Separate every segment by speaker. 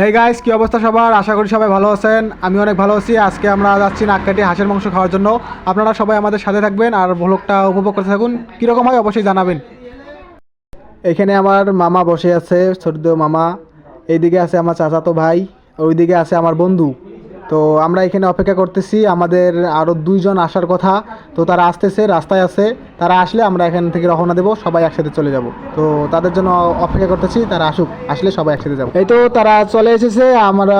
Speaker 1: Hey guys কি অবস্থা সবার? আশা করি সবাই ভালো আছেন। আমি অনেক ভালো আছি। আজকে আমরা যাচ্ছি নাককাটি হাঁসের মাংস খাওয়ার জন্য। আপনারা সবাই আমাদের সাথে থাকবেন আর ভ্লগটা উপভোগ করতে থাকুন। কীরকম হয় অবশ্যই জানাবেন। এখানে আমার মামা বসে আছে ছোট মামা। এইদিকে আছে আমার চাচাতো ভাই, ওইদিকে আছে আমার বন্ধু। তো আমরা এখানে অপেক্ষা করতেছি, আমাদের আরও দুইজন আসার কথা। তো তারা আসতেছে, রাস্তায় আছে। তারা আসলে আমরা এখান থেকে রওনা দেবো, সবাই একসাথে চলে যাব। তো তাদের জন্য অপেক্ষা করতেছি, তারা আসুক, আসলে সবাই একসাথে যাব। এই তো তারা চলে এসেছে, আমরা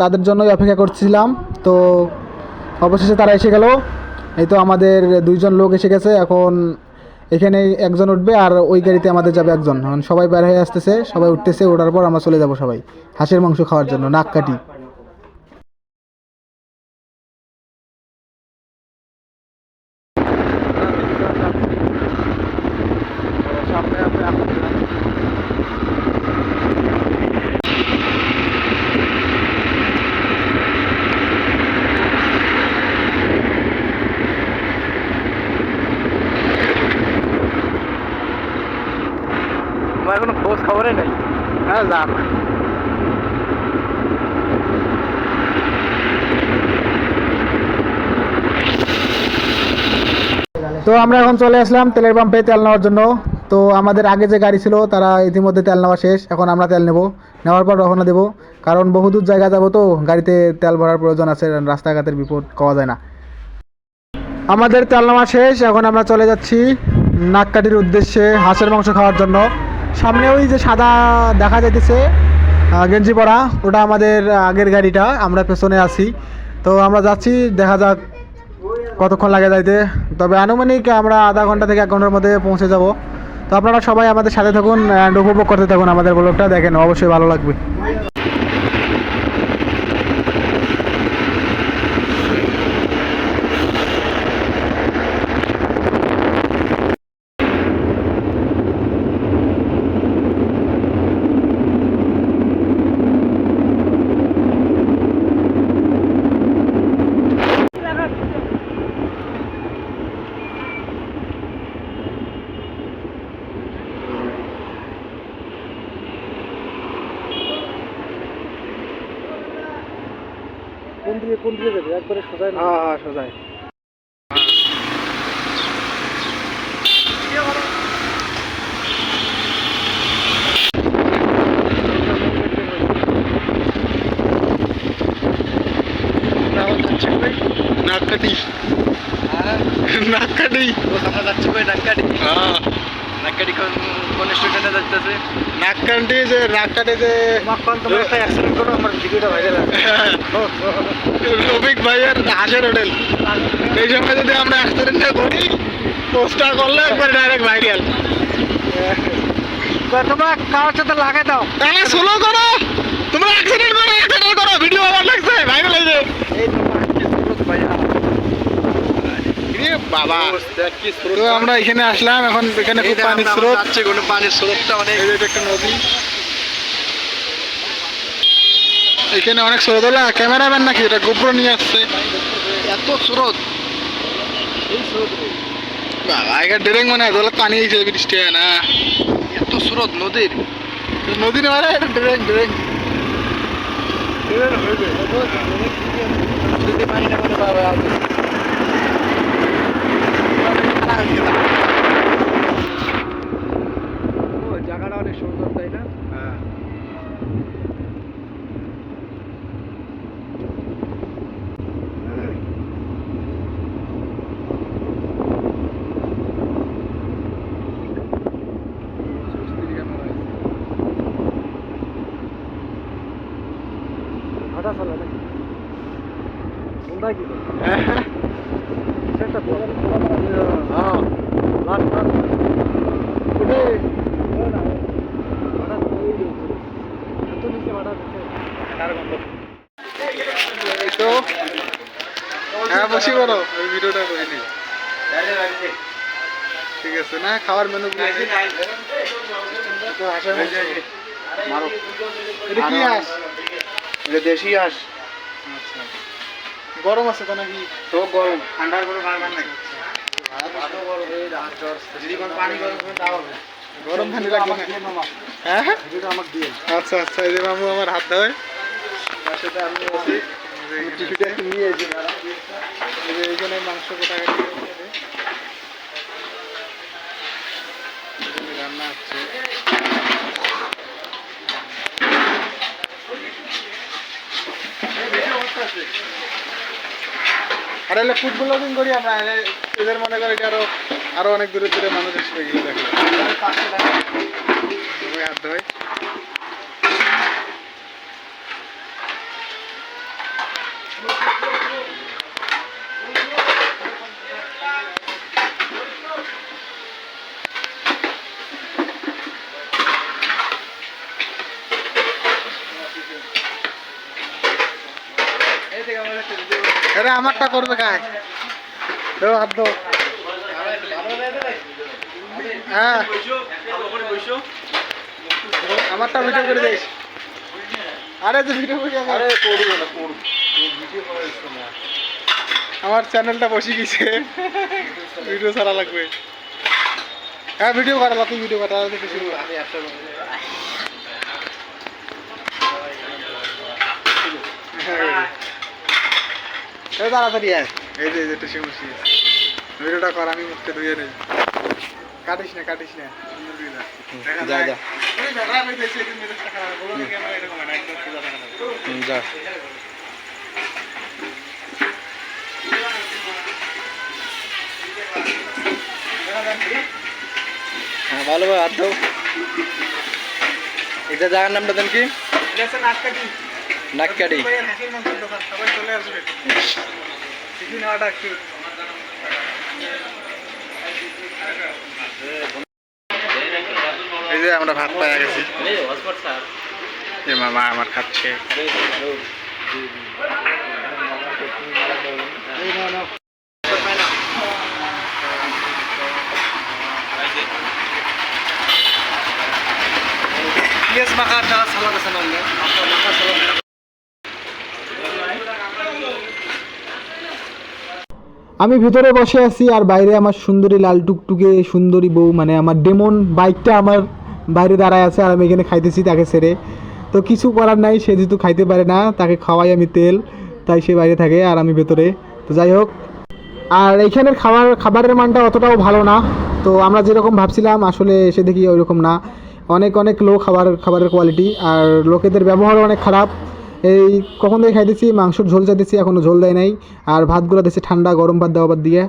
Speaker 1: তাদের জন্যই অপেক্ষা করছিলাম। তো অবশেষে তারা এসে গেল। এই তো আমাদের দুইজন লোক এসে গেছে, এখন এখানে একজন উঠবে আর ওই গাড়িতে আমাদের যাবে একজন। সবাই বের হয়ে আসতেছে, সবাই উঠতেছে, ওঠার পর আমরা চলে যাব সবাই। হাঁসের মাংস খাওয়ার জন্য, নাক কাটি
Speaker 2: আমার কোনো খোঁজ খবরই নেই
Speaker 1: হ্যাঁ তো আমরা এখন চলে আসলাম তেলের পাম্পে তেল নেওয়ার জন্য। তো আমাদের আগে যে গাড়ি ছিল, তারা ইতিমধ্যে তেল নেওয়া শেষ। এখন আমরা তেল নেব। নেওয়ার পর রওনা দেবো। কারণ বহুদূর জায়গা যাব তো, গাড়িতে তেল ভরার প্রয়োজন আছে, রাস্তাঘাটের বিপদ পাওয়া যায় না। আমাদের তেল নেওয়া শেষ। এখন আমরা চলে যাচ্ছি নাককাটির উদ্দেশ্যে হাঁসের মাংস খাওয়ার জন্য। সামনে ওই যে সাদা দেখা যাইতেছে গেঞ্জি পরা, ওটা আমাদের আগের গাড়িটা, আমরা পেছনে আছি। তো আমরা যাচ্ছি, দেখা যাক কতক্ষণ লাগে যাইতে। তবে আনুমানিক আমরা আধা ঘণ্টা থেকে এক ঘণ্টার মধ্যে পৌঁছে যাব। তো আপনারা সবাই আমাদের সাথে থাকুন, অ্যান্ড উপভোগ করতে থাকুন আমাদের ব্লগটা, দেখেন, অবশ্যই ভালো লাগবে। কোন দিকে কোন দিকে যাবে? একবারে সোজাই হ্যাঁ হ্যাঁ সোজাই নাককাটি নাককাটি
Speaker 2: আমরা যাচ্ছি কই নাক্কাটি
Speaker 1: হ্যাঁ।
Speaker 2: নাক্কাটি কোন কোন স্টুডেন্টে যাচ্ছে
Speaker 1: নাককাটি যে নাককাটি যে
Speaker 2: মাখন তোমার একটা অ্যাক্সিডেন্ট করো আমার ভিডিওটা ভাইরাল
Speaker 1: রফিক ভাইয়ের হাসের হোটেল। এই সময় যদি আমরা অ্যাক্সিডেন্টটা করি করলে একবার ডাইরেক্ট ভাইরাল
Speaker 2: তোমরা কারোর সাথে লাগাই দাও।
Speaker 1: তাহলে স্লো করো। তোমরা অ্যাক্সিডেন্ট করো অ্যাক্সিডেন্ট করো। ভিডিও আমার লাগছে ভাইরাল হয়েছে
Speaker 2: এই তোমার কি স্রোত ভাইয়া
Speaker 1: এ বাবা।
Speaker 2: দেখ কি স্রোত
Speaker 1: তো আমরা এখানে আসলাম এখন এখানে খুব পানির স্রোত।
Speaker 2: যাচ্ছে কোনো পানির স্রোতটা অনেক।
Speaker 1: এই যে এটা একটা নদী। এখানে অনেক স্রোত। হলো ক্যামেরাম্যান নাকি এটা গোপ্রো নিয়ে আসছে?
Speaker 2: এত স্রোত। এই স্রোত রে।
Speaker 1: বাবা এখানে ডেরেং মানে দোলা পানি হয়েছে বৃষ্টি হয় না।
Speaker 2: এত স্রোত নদীর।
Speaker 1: নদী মানে এটা ডেরেং ডেরেং।
Speaker 2: করে বাবা ও জায়গাটা অনেক সুন্দর তাই না? হাঁটা চলে নাকি? কোনটা কি? হ্যাঁ লাট লাট
Speaker 1: ওটাই এই তো বসি করো ওই ভিডিওটা করে নি। ঠিক আছে না খাওয়ার মেনু
Speaker 2: মারো।
Speaker 1: এটা কি হাঁস
Speaker 2: এটা দেশি হাঁস
Speaker 1: আচ্ছা। গরম আছে তো নাকি?
Speaker 2: তো গরম ঠান্ডার করে বারবার নাই। গরম
Speaker 1: পানি লাগবে হ্যাঁ? আচ্ছা আচ্ছা এই যে মামু আমার হাত ধরে। সাথে আমি নিয়ে এইখানে মাংস হচ্ছে রান্না হচ্ছে। আর এলে ফুড ব্লগিং করি আমরা এদের মনে করি আরও আরও অনেক দূরে দূরে মানুষ এসে দেখো সবাই হাত ধোয় আরে আমারটা করবে কাজ দো হাত দো হ্যাঁ। আমারটা ভিডিও করে দিস আরে তুই ভিডিও করে আরে করব না করব আমার চ্যানেলটা বসে গেছে। ভিডিও ছাড়া লাগবে। হ্যাঁ ভিডিও করা তুই ভিডিও করা দেখে শুরু আমি একটা এই তাড়াতাড়ি আয়। এই যে এই যে টুসি মুসি। ভিডিওটা কর আমি মুখটা ধুয়ে নেই। কাটিস না কাটিস না। যা। হয়ে
Speaker 3: ভালো ভাবে হাত দাও এটা জায়গার নামটা দেন কি?
Speaker 1: এটা সবাই চলে আসবে। টিফিন একটু এই যে আমরা ভাত পাওয়া গেছি। যে মামা আমার খাচ্ছে।
Speaker 3: পিঁয়াজ মাখা সালাদ আছে না মাখা সালাদ
Speaker 1: আমি ভিতরে বসে আছি আর বাইরে আমার সুন্দরী লাল টুকটুকে সুন্দরী বউ মানে আমার ডেমন বাইকটা আমার বাইরে দাঁড়ায় আছে আর আমি এখানে খাইতেছি তাকে ছেড়ে। তো কিছু করার নাই, সে যেহেতু খাইতে পারে না, তাকে খাওয়াই আমি তেল, তাই সে বাইরে থাকে আর আমি ভেতরে। তো যাই হোক, আর এইখানের খাবার, খাবারের মানটা অতটাও ভালো না। তো আমরা যেরকম ভাবছিলাম, আসলে এসে দেখি ওইরকম না। অনেক অনেক লো খাবার, খাবারের কোয়ালিটি আর লোকেদের ব্যবহারও অনেক খারাপ। এই কখন থেকে খাইতেছি? মাংসর ঝোল চাইতেছি এখনও ঝোল দেয় নাই। আর ভাতগুলো দিচ্ছে ঠান্ডা, গরম ভাত, দেওয়া বাদ দিয়ে।